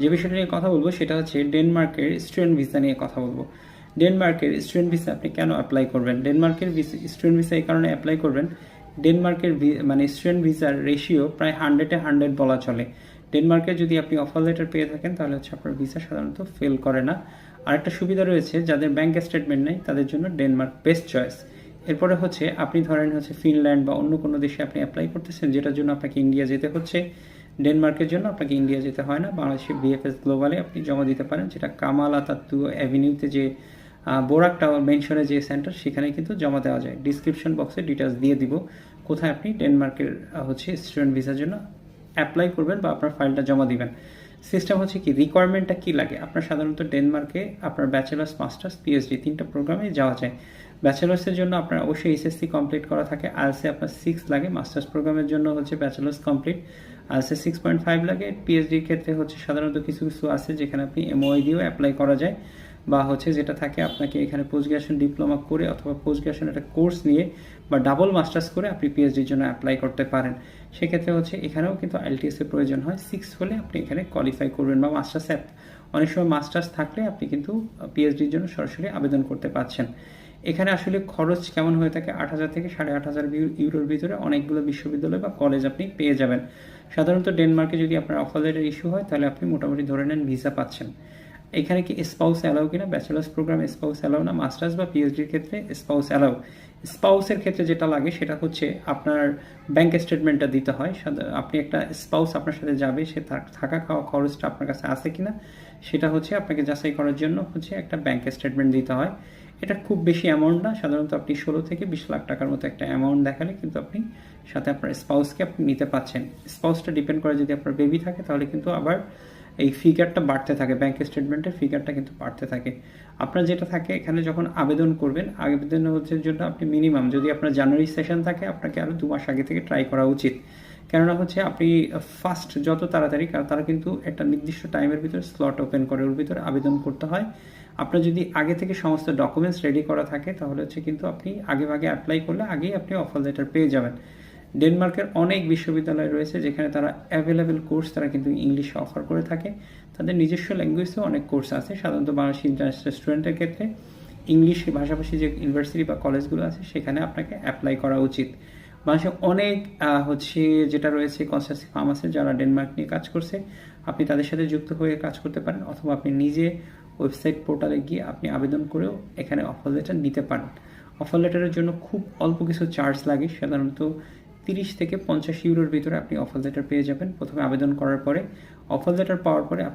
যে বিষয়টা নিয়ে কথা বলব সেটা হচ্ছে ডেনমার্কের স্টুডেন্ট ভিসা নিয়ে কথা বলব। ডেনমার্কের স্টুডেন্ট ভিসা আপনি কেন অ্যাপ্লাই করবেন? ডেনমার্কের স্টুডেন্ট ভিসা এই কারণে অ্যাপ্লাই করবেন, ডেনমার্কের মানে স্টুডেন্ট ভিসার রেশিও প্রায় হান্ড্রেডে হান্ড্রেড বলা চলে। ডেনমার্কে যদি আপনি অফার লেটার পেয়ে থাকেন, তাহলে হচ্ছে আপনার ভিসা সাধারণত ফেল করে না। আরেকটা সুবিধা রয়েছে, যাদের ব্যাংক স্টেটমেন্ট নেই, তাদের জন্য ডেনমার্ক বেস্ট চয়েস এরপরে হচ্ছে, আপনি ধরেন হচ্ছে ফিনল্যান্ড বা অন্য কোনো দেশে আপনি অ্যাপ্লাই করতেছেন, যেটার জন্য আপনাকে ইন্ডিয়া যেতে হচ্ছে। ডেনমার্কের জন্য আপনাকে ইন্ডিয়া যেতে হয় না, বাংলাদেশে বিএফএস গ্লোবালে আপনি জমা দিতে পারেন, যেটা কামালা তাত্তু অ্যাভিনিউতে যে বোরাক টাওয়ার মেনশনে যে সেন্টার সেখানে কিন্তু জমা দেওয়া যায়। ডিসক্রিপশন বক্সে ডিটেলস দিয়ে দিব, কোথায় আপনি ডেনমার্কের হচ্ছে স্টুডেন্ট ভিসার জন্য অ্যাপ্লাই করবেন বা আপনার ফাইলটা জমা দিবেন। সিস্টেম হচ্ছে কি রিকোয়ারমেন্টটা কী লাগে? আপনার সাধারণত ডেনমার্কে আপনার ব্যাচেলার্স মাস্টার্স পিএইচডি তিনটা প্রোগ্রামে যাওয়া যায়। ব্যাচেলার্সের জন্য আপনার অবশ্যই এসএসসি কমপ্লিট করা থাকে। আলসে আপনার সিক্স লাগে। মাস্টার্স প্রোগ্রামের জন্য হচ্ছে ব্যাচেলার্স কমপ্লিট আলসে সিক্স পয়েন্ট ফাইভ লাগে। পিএইচডির ক্ষেত্রে হচ্ছে সাধারণত কিছু কিছু আছে যেখানে আপনি এমওআই দিয়েও অ্যাপ্লাই করা যায়। বা হচ্ছে যেটা থাকে আপনাকে এখানে পোস্ট গ্রাজুয়েশন ডিপ্লোমা করে অথবা পোস্ট গ্রাজুয়েশন একটা কোর্স নিয়ে বা ডাবল মাস্টার্স করে আপনি পিএইচডির জন্য অ্যাপ্লাই করতে পারেন। সেক্ষেত্রে হচ্ছে এখানেও কিন্তু আইএলটিএস এর প্রয়োজন হয়। সিক্স হলে আপনি এখানে কোয়ালিফাই করবেন বা মাস্টার্স অ্যাপ অনেক সময় মাস্টার্স থাকলে আপনি কিন্তু পিএইচডির জন্য সরাসরি আবেদন করতে পারছেন। এখানে আসলে খরচ কেমন হয়ে থাকে? আট হাজার থেকে সাড়ে আট হাজার ইউরোর ভিতরে অনেকগুলো বিশ্ববিদ্যালয় বা কলেজ আপনি পেয়ে যাবেন। সাধারণত ডেনমার্কে যদি আপনার অফার ইস্যু হয়, তাহলে আপনি মোটামুটি ধরে নেন ভিসা পাচ্ছেন। এখানে কি স্পাউস অ্যালাউ কিনা? ব্যাচেলার্স প্রোগ্রাম স্পাউস অ্যালাউ না? মাস্টার্স বা পিএইচডির ক্ষেত্রে স্পাউস অ্যালাউ স্পাউসের ক্ষেত্রে যেটা লাগে সেটা হচ্ছে আপনার ব্যাংক স্টেটমেন্টটা দিতে হয়। আপনি একটা স্পাউস আপনার সাথে যাবে, সে থাক- খাওয়া খরচটা আপনার কাছে আছে কিনা? সেটা হচ্ছে আপনাকে যাচাই করার জন্য হচ্ছে একটা ব্যাংক স্টেটমেন্ট দিতে হয়। এটা খুব বেশি অ্যামাউন্ট না, সাধারণত আপনি ষোলো থেকে বিশ লাখ টাকার মতো একটা অ্যামাউন্ট দেখালে কিন্তু আপনি সাথে আপনার স্পাউসকে আপনি নিতে পাচ্ছেন। স্পাউসটা ডিপেন্ড করে যদি আপনার বেবি থাকে তাহলে কিন্তু আবার এই ফিগারটা বাড়তে থাকে ব্যাংক স্টেটমেন্টের ফিগারটা কিন্তু বাড়তে থাকে। আপনার যেটা থাকে, এখানে যখন আবেদন করবেন, আবেদন হচ্ছে জন্য আপনি মিনিমাম যদি আপনার জানুয়ারি সেশন থাকে, আপনাকে আরও দু মাস আগে থেকে ট্রাই করা উচিত। কেননা হচ্ছে, আপনি ফার্স্ট যত তাড়াতাড়ি, কারণ তারা কিন্তু একটা নির্দিষ্ট টাইমের ভিতরে স্লট ওপেন করে, ওর ভিতরে আবেদন করতে হয়। আপনার যদি আগে থেকে সমস্ত ডকুমেন্টস রেডি করা থাকে, তাহলে হচ্ছে কিন্তু আপনি আগে ভাগে অ্যাপ্লাই করলে আগেই আপনি অফার লেটার পেয়ে যাবেন। ডেনমার্কের অনেক বিশ্ববিদ্যালয় রয়েছে যেখানে তারা অ্যাভেলেবেল কোর্স তারা কিন্তু ইংলিশে অফার করে থাকে। তাদের নিজস্ব ল্যাঙ্গুয়েজেও অনেক কোর্স আছে, সাধারণত বাংলাদেশ ইন্টারন্যাশনাল স্টুডেন্টের ক্ষেত্রে। ইংলিশ ভাষাভাষী যে ইউনিভার্সিটি বা কলেজগুলো আছে, সেখানে আপনাকে অ্যাপ্লাই করা উচিত। বাংলাদেশে অনেক হচ্ছে যেটা রয়েছে কনসালসি ফার্ম আছে যারা ডেনমার্ক নিয়ে কাজ করছে। আপনি তাদের সাথে যুক্ত হয়ে কাজ করতে পারেন অথবা আপনি নিজে ওয়েবসাইট পোর্টালে গিয়ে আপনি আবেদন করেও এখানে অফার লেটার নিতে পারেন। অফার লেটারের জন্য খুব অল্প কিছু চার্জ লাগে, সাধারণত তিরিশ থেকে পঞ্চাশ ইউরোর ভিতরে আপনি অফার লেটার পেয়ে যাবেন। প্রথমে আবেদন করার পরে অফার লেটার পাওয়ার পরে আপনার